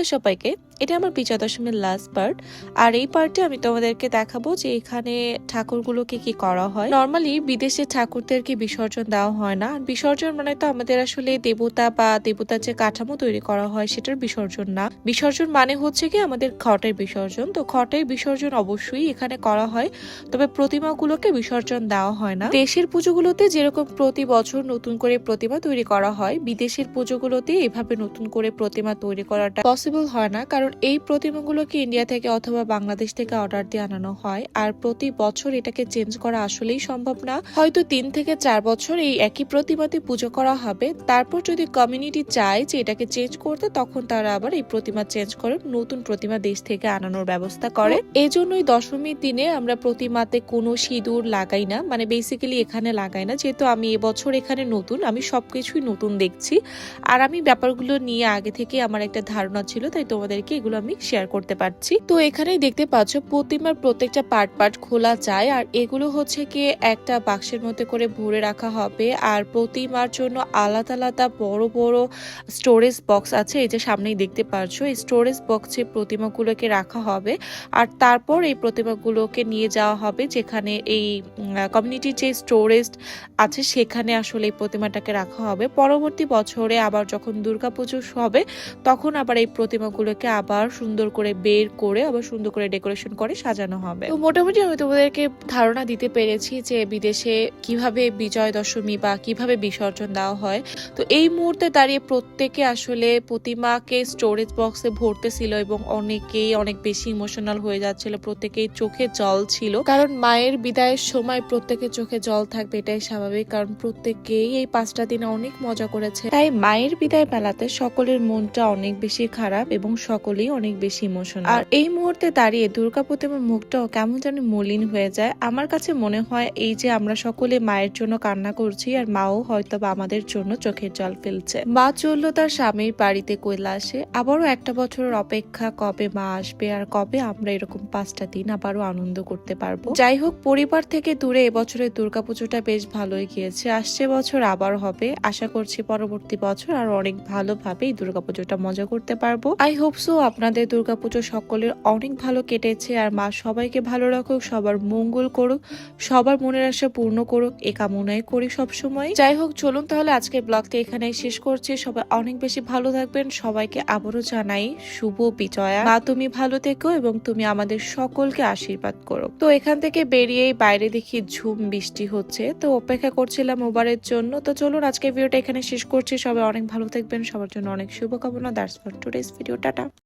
Hello সবাইকে এটা আমার বিজয়া দশমীর লাস্ট পার্ট আর এই পার্টে আমি তোমাদেরকে দেখাবো যে এখানে ঠাকুরগুলোকে কি করা হয়। নর্মালি বিদেশে ঠাকুরদেরকে বিসর্জন দেওয়া হয় না। বিসর্জন মানে তো আমাদের আসলে দেবতা বা দেবতার যে কাঠামো তৈরি করা হয় সেটার বিসর্জন না। বিসর্জন মানে হচ্ছে কি আমাদের খটের বিসর্জন। তো খটের বিসর্জন অবশ্যই এখানে করা হয়। তবে প্রতিমাগুলোকে বিসর্জন দেওয়া হয় না। দেশের পুজোগুলোতে যেরকম প্রতি বছর নতুন করে প্রতিমা তৈরি করা হয়, বিদেশের পুজোগুলোতে এভাবে নতুন করে প্রতিমা তৈরি করাটা পসিবল হয় না। কারণ এই প্রতিমাগুলোকে ইন্ডিয়া থেকে অথবা বাংলাদেশ থেকে অর্ডার দিয়ে আনানো হয়, আর প্রতি বছর এটাকে চেঞ্জ করা আসলেই সম্ভব না। হয়তো তিন থেকে চার বছর এই একই প্রতিমাতে পুজো করা হবে। তারপর যদি কমিউনিটি চায় যে এটাকে চেঞ্জ করতে, তখন তারা আবার এই প্রতিমা চেঞ্জ করে নতুন প্রতিমা দেশ থেকে আনানোর ব্যবস্থা করে। এই জন্যই দশমীর দিনে আমরা প্রতিমাতে কোনো সিঁদুর লাগাই না। মানে বেসিক্যালি এখানে লাগাই না। যেহেতু আমি এবছর এখানে নতুন, আমি সবকিছুই নতুন দেখছি। আর আমি ব্যাপারগুলো নিয়ে আগে থেকে আমার একটা ধারণা ছিল, তাই তোমাদেরকে এগুলো আমি শেয়ার করতে পারছি। তো এখানেই দেখতে পাচ্ছ, প্রতিমার প্রত্যেকটা পার্ট পার্ট খোলা যায়। আর এগুলো হচ্ছে কি, একটা বাক্সের মধ্যে করে ভরে রাখা হবে। আর প্রতিমার জন্য আলাদা আলাদা বড় বড় স্টোরেজ বক্স আছে। এই যে সামনেই দেখতে পাচ্ছ, এই স্টোরেজ বক্সে প্রতিমাগুলোকে রাখা হবে। আর তারপর এই প্রতিমাগুলোকে নিয়ে যাওয়া হবে, যেখানে এই কমিউনিটির যে স্টোরেজ আছে, সেখানে আসলে এই প্রতিমাটাকে রাখা হবে। পরবর্তী বছরে আবার যখন দুর্গাপুজো হবে, তখন আবার এই প্রতিমাগুলোকে আবার সুন্দর করে বের করে, আবার সুন্দর করে ডেকোরেশন করে সাজানো হবে। তো মোটামুটি আমি তোমাদেরকে ধারণা দিতে পেরেছি যে বিদেশে কীভাবে বিজয় দশমী বা কীভাবে বিসর্জন দেওয়া হয়। তো এই মুহূর্তে দাঁড়িয়ে প্রত্যেকে আসলে প্রতিমাকে স্টোরেজ বক্সে ভরতেছিল এবং অনেকেই অনেক বেশি ইমোশনাল হয়ে যাচ্ছিল, প্রত্যেকেই চোখে জল ছিল। কারণ মায়ের বিদায়ের সময় প্রত্যেকের চোখে জল থাকবে, এটাই স্বাভাবিক, কারণ প্রত্যেকেই এই পাঁচটা দিনে অনেক মজা করেছে। তাই মায়ের বিদায় বেলাতে সকলের মনটা অনেক বেশি খারাপ এবং সকলেই অনেক বেশি ইমোশনাল আর এই মুহূর্তে দাঁড়িয়ে দুর্গা প্রতিমার মুখটাও কেমন জানি মলিন হয়ে যায়। আমার কাছে মনে হয় এই যে আমরা সকলে মায়ের জন্য কান্না করছি আর মাও হয়তো আমাদের জন্য চোখের জল ফেলছে। মা চলল তার স্বামীর বাড়িতে কৈলাসে। আবারও একটা বছরের অপেক্ষা, কবে মা আসবে আর কবে আমরা এরকম পাঁচটা দিন আবারও আনন্দ করতে পারব। যাই হোক, পরিবার থেকে দূরে এবছরের দুর্গাপুজোটা বেশ ভালোই গিয়েছে। আসছে বছর আবার হবে। আশা করছি পরবর্তী বছর আর অনেক ভালোভাবে এই দুর্গাপুজোটা মজা করতে পারব। আই হোপ সো আপনাদের দুর্গাপুজো সকলের অনেক ভালো কেটেছে আর মা সবাইকে ভালো রাখুক, সবার মঙ্গল করুক, সবার মনের আশা পূর্ণ করুক, এ কামনাই করি সবসময়। যাই হোক, চলুন তাহলে আজকের ব্লগটা এখানে শেষ করছি। সবাই অনেক বেশি ভালো থাকবেন। সবাইকে আবারও জানাই শুভ বিজয়া। মা, তুমি ভালো থেকো এবং তুমি আমাদের সকলকে আশীর্বাদ করো। তো এখান থেকে বেরিয়েই বাইরে দেখি ঝুম বৃষ্টি হচ্ছে। তো অপেক্ষা করছিলাম ওবারের জন্য। তো চলুন আজকে ভিডিওটা এখানে শেষ করছি। সবাই অনেক ভালো থাকবেন। সবার জন্য অনেক শুভকামনা। That's for today's video tata